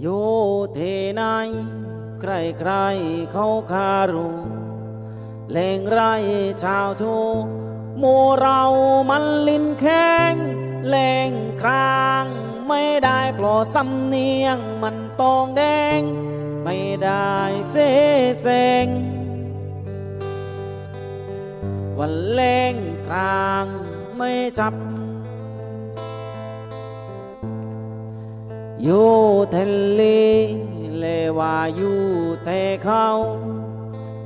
โยเทนายใครใครเขาคารูเลงไรชาวโชโมเรามันลินแข้งแรงครางไม่ได้ปลอดสำเนียงมันตองแดง ไม่ได้เสแสงวันเลงกลางไม่จับ อยู่ทะเลเลว่าอยู่แต่เขา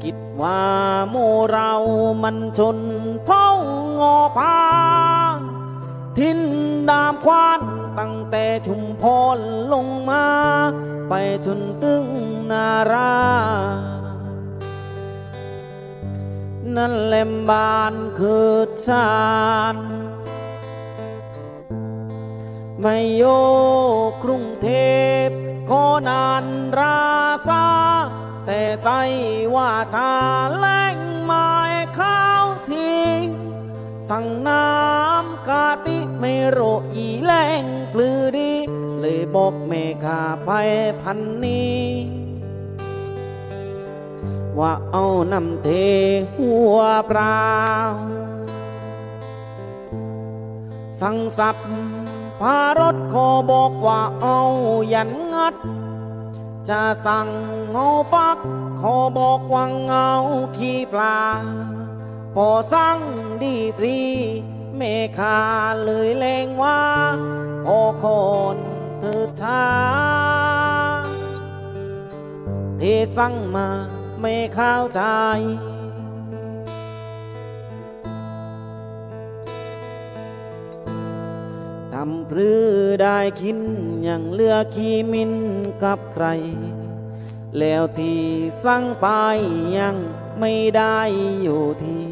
คิดว่าโมเรามันชนเผ่างอพาทินดามควานตั้งแต่ชุมพรลงมา ไปจนตึงนารา นั่นแหลมบานคือชาญ ไม่โยกรุงเทพขอนานราซาแต่ใส่ว่าชาแรงไม้ข้าวทิ้งสั่งน้ำกาติไม่โรอีแรงปลือดี เลยบอกเมฆาไปพันนี้ ว่าเอาน้ำเทหัวเปล่าสั่งสับารถขอบอกว่าเอายันงัด จะสั่งเงาฟัก ขอบอกว่าเงาขี้ปลา พอสั่งดีปรีเมฆาเลยเลงว่าพอคนเธอช้าที่สั่งมาไม่เข้าใจ ทำพรือได้คินย่างเลือขี้มินกับใคร แล้วที่สั่งไปยังไม่ได้อยู่ที่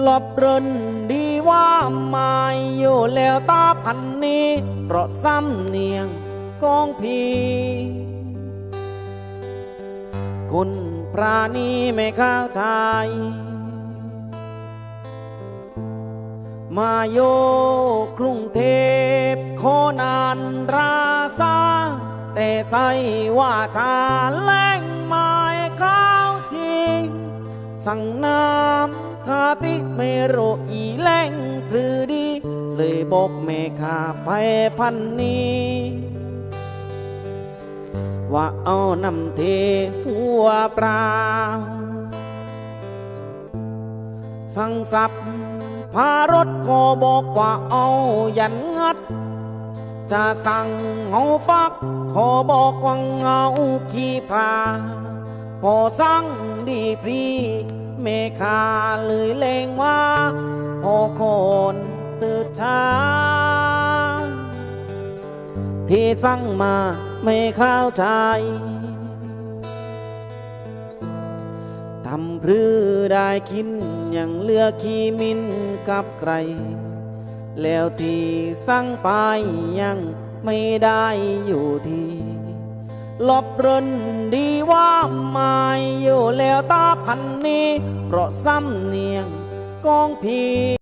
หลบเรินดีว่าไม่อยู่แล้วตาพันนี้ เพราะซ้ำเนียงกองพีคุณปราณีไม่เข้าใจ มาโยกรุงเทพโคนานราซาแต่ใส่ว่าชาแรงไม้ข้าวทิ้งสั่งน้ำคาติไม่รอีแรงพรือดี เลยบอกแม่ข้าไปพันนี้ ว่าเอาน้ำเทหัวเปล่าสั่งสับ พารถขอบอกว่าเอายันงัด จะสั่งเงาฟัก ขอบอกว่าเงาขี้พาพอสั่งดีพรีเมฆาเลยเลงว่าพอคนตื่นช้าที่สั่งมาไม่เข้าใจ ทำพรือได้คินอย่างเลือกขี้มินกับใคร แล้วที่สั่งไปยังไม่ได้อยู่ที่หลบเรินดีว่าไม่อยู่แล้วตาพันนี้ เพราะซ้ำเนียงกองพี